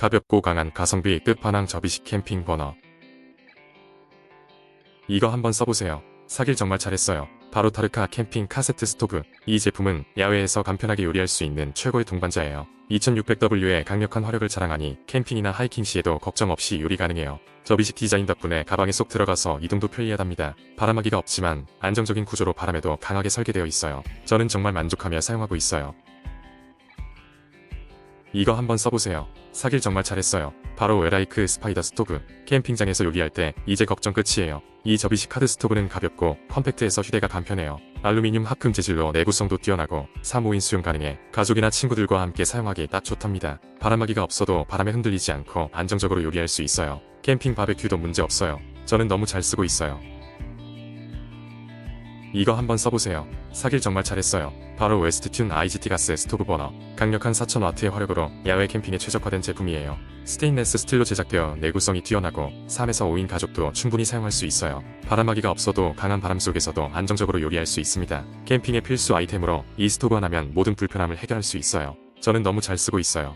가볍고 강한 가성비 끝판왕 접이식 캠핑 버너. 이거 한번 써보세요. 사길 정말 잘했어요. 바로 타르카 캠핑 카세트 스토브. 이 제품은 야외에서 간편하게 요리할 수 있는 최고의 동반자예요. 2600W의 강력한 화력을 자랑하니 캠핑이나 하이킹 시에도 걱정 없이 요리 가능해요. 접이식 디자인 덕분에 가방에 쏙 들어가서 이동도 편리하답니다. 바람막이가 없지만 안정적인 구조로 바람에도 강하게 설계되어 있어요. 저는 정말 만족하며 사용하고 있어요. 이거 한번 써보세요. 사길 정말 잘했어요. 바로 웨라이크 스파이더 스토브. 캠핑장에서 요리할 때 이제 걱정 끝이에요. 이 접이식 카드 스토브는 가볍고 컴팩트해서 휴대가 간편해요. 알루미늄 합금 재질로 내구성도 뛰어나고 사무인 수용 가능해 가족이나 친구들과 함께 사용하기 딱 좋답니다. 바람막이가 없어도 바람에 흔들리지 않고 안정적으로 요리할 수 있어요. 캠핑 바베큐도 문제 없어요. 저는 너무 잘 쓰고 있어요. 이거 한번 써보세요. 사길 정말 잘했어요. 바로 웨스트튠 IGT 가스 스토브 버너. 강력한 4000W의 화력으로 야외 캠핑에 최적화된 제품이에요. 스테인레스 스틸로 제작되어 내구성이 뛰어나고 3에서 5인 가족도 충분히 사용할 수 있어요. 바람막이가 없어도 강한 바람 속에서도 안정적으로 요리할 수 있습니다. 캠핑의 필수 아이템으로 이 스토브 하나면 모든 불편함을 해결할 수 있어요. 저는 너무 잘 쓰고 있어요.